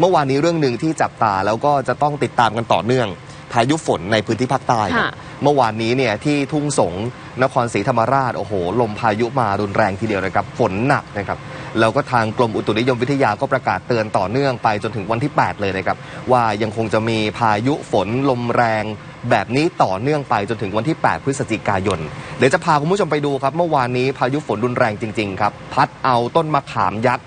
เมื่อวานนี้เรื่องหนึ่งที่จับตาแล้วก็จะต้องติดตามกันต่อเนื่องพายุฝนในพื้นที่ภาคใต้ครับค่ะเมื่อวานนี้เนี่ยที่ทุ่งสงนครศรีธรรมราชโอ้โห ลมพายุมารุนแรงทีเดียวนะครับ ฝนหนักนะครับแล้วก็ทางกรมอุตุนิยมวิทยาก็ประกาศเตือนต่อเนื่องไปจนถึงวันที่ 8 เลยนะครับ ว่ายังคงจะมีพายุฝนลมแรง แบบนี้ต่อเนื่องไปจนถึงวันที่ 8 พฤศจิกายน เดี๋ยวจะพาคุณผู้ชมไปดูครับ เมื่อวานนี้พายุฝนรุนแรงจริง ๆ ครับ พัดเอาต้นมะขามยักษ์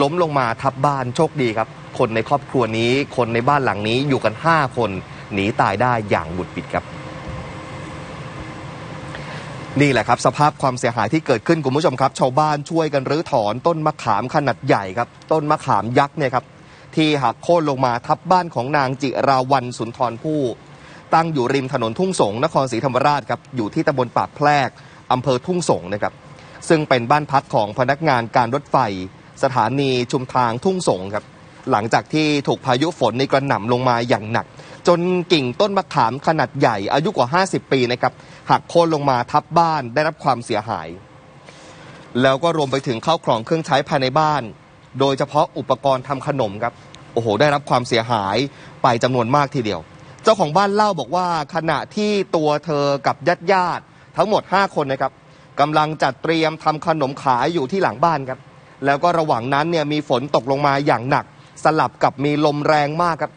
ล้มลงมาทับบ้านโชคดีครับ คนในครอบครัวนี้ คนในบ้านหลังนี้อยู่กัน 5 คนหนีตายได้อย่างบุดบิดครับ นี่แหละครับ สภาพความเสียหายที่เกิดขึ้นคุณผู้ชมครับ ชาวบ้านช่วยกันรื้อถอนต้นมะขามขนาดใหญ่ครับ ต้นมะขามยักษ์เนี่ยครับที่หักโค่นลงมาทับบ้านของนางจิราวันสุนทรผู้ ตั้งอยู่ริมถนนทุ่งสงนครศรีธรรมราชครับอยู่ที่ตำบลปากแพรกอำเภอทุ่งสงนะครับซึ่งเป็นบ้านพักของพนักงานการรถไฟ สถานีชุมทางทุ่งสงครับ หลังจากที่ถูกพายุฝนในกระหน่ำลงมาอย่างหนัก จนกิ่งต้นมะขามขนาดใหญ่อายุกว่า 50 ปีนะครับหักโค่นลงมาทับบ้านได้รับความเสียหาย แล้วก็รวมไปถึงข้าวของเครื่องใช้ภายในบ้าน โดยเฉพาะอุปกรณ์ทำขนมครับโอ้โห ได้รับความเสียหายไปจำนวนมากทีเดียว เจ้าของบ้านเล่าบอกว่าขณะที่ตัวเธอกับญาติญาติทั้งหมด 5 คนนะครับกำลังจัดเตรียมทำขนมขายอยู่ที่หลังบ้านครับ แล้วก็ระหว่างนั้นเนี่ยมีฝนตกลงมาอย่างหนัก สลับกับมีลมแรงมากครับ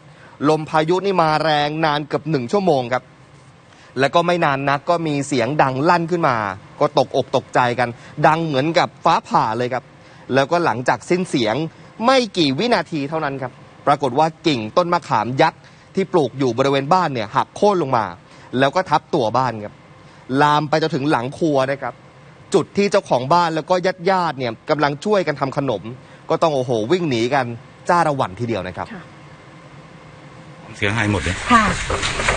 ลมพายุนี่มาแรงนานเกือบหนึ่งชั่วโมงครับ แล้วก็ไม่นานนักก็มีเสียงดังลั่นขึ้นมา ก็ตกอกตกใจกัน ดังเหมือนกับฟ้าผ่าเลยครับ แล้วก็หลังจากสิ้นเสียงไม่กี่วินาทีเท่านั้นครับ ปรากฏว่ากิ่งต้นมะขามยักษ์ที่ปลูกอยู่บริเวณบ้านเนี่ยหักโค่นลงมา แล้วก็ทับตัวบ้านครับ ลามไปจนถึงหลังครัวนะครับ จุดที่เจ้าของบ้านแล้วก็ญาติญาติๆเนี่ยกำลังช่วยกันทำขนม ก็ต้องโอ้โหวิ่งหนีกันจ้าระหวันทีเดียวนะครับ เสียหายหมดเลยค่ะ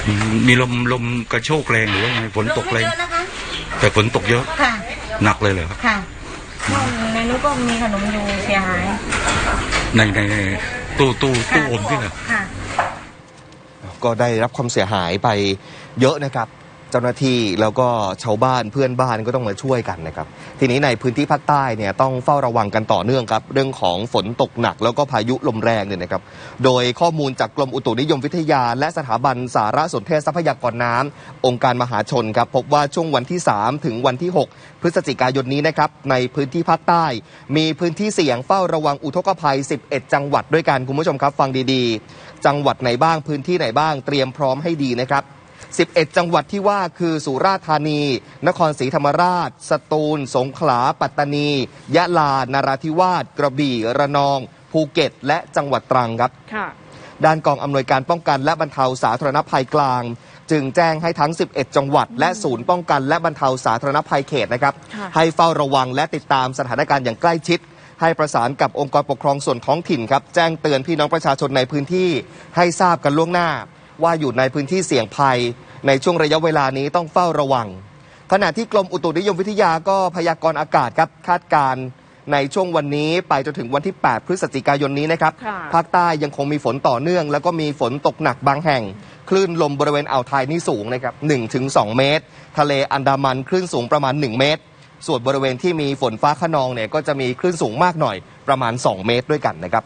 อืมมีลมลมกระโชกแรงหรือว่าไงฝนตกแรงลงไม่เยอะนะคะ แต่ฝนตกเยอะค่ะ หนักเลยเหรอครับค่ะห้องในนู้นก็มีขนมอยู่เสียหายในในในตู้ตู้ตู้อมที่เหรอ ค่ะ ก็ได้รับความเสียหายไปเยอะนะครับ เจ้าหน้าที่แล้วก็ชาวบ้านเพื่อนบ้านก็ต้องมาช่วยกันนะครับ ทีนี้ในพื้นที่ภาคใต้เนี่ยต้องเฝ้าระวังกันต่อเนื่องครับเรื่องของฝนตกหนักแล้วก็พายุลมแรงเนี่ยนะครับ โดยข้อมูลจากกรมอุตุนิยมวิทยา และสถาบันสารสนเทศทรัพยากรน้ำองค์การมหาชนครับพบว่าช่วงวันที่ 3 ถึงวันที่ 6 พฤศจิกายนนี้นะครับในพื้นที่ภาคใต้ มีพื้นที่เสี่ยงเฝ้าระวังอุทกภัย 11 จังหวัดด้วยกันคุณผู้ชมครับ ฟังดีๆ จังหวัดไหนบ้างพื้นที่ไหนบ้างเตรียมพร้อมให้ดีนะครับ 11 จังหวัดที่ว่าคือสุราษฎร์ธานี นครศรีธรรมราช สตูล สงขลา ปัตตานี ยะลา นาราธิวาส กระบี่ ระนอง ภูเก็ต และจังหวัดตรังครับค่ะด้านกองอำนวยการป้องกันและบรรเทาสาธารณภัยกลาง จึงแจ้งให้ทั้ง 11 จังหวัด และศูนย์ป้องกันและบรรเทาสาธารณภัยเขตนะครับค่ะให้เฝ้าระวังและติดตามสถานการณ์อย่างใกล้ชิดให้ประสานกับองค์กรปกครองส่วนท้องถิ่นครับ แจ้งเตือนพี่น้องประชาชนในพื้นที่ให้ทราบกันล่วงหน้า ว่าอยู่ในพื้นที่เสี่ยงภัย ในช่วงระยะเวลานี้ต้องเฝ้าระวัง ขณะที่กรมอุตุนิยมวิทยาก็พยากรณ์อากาศครับคาดการณ์ในช่วงวันนี้ไปจนถึงวันที่ 8 พฤศจิกายนนี้นะครับค่ะภาคใต้ยังคงมีฝนต่อเนื่อง แล้วก็มีฝนตกหนักบางแห่ง คลื่นลมบริเวณอ่าวไทยนี่สูงนะครับ1-2 เมตร ทะเลอันดามันคลื่นสูงประมาณ 1 เมตร ส่วนบริเวณที่มีฝนฟ้าขนองเนี่ยก็จะมีคลื่นสูงมากหน่อยประมาณ 2 เมตรด้วยกันนะครับ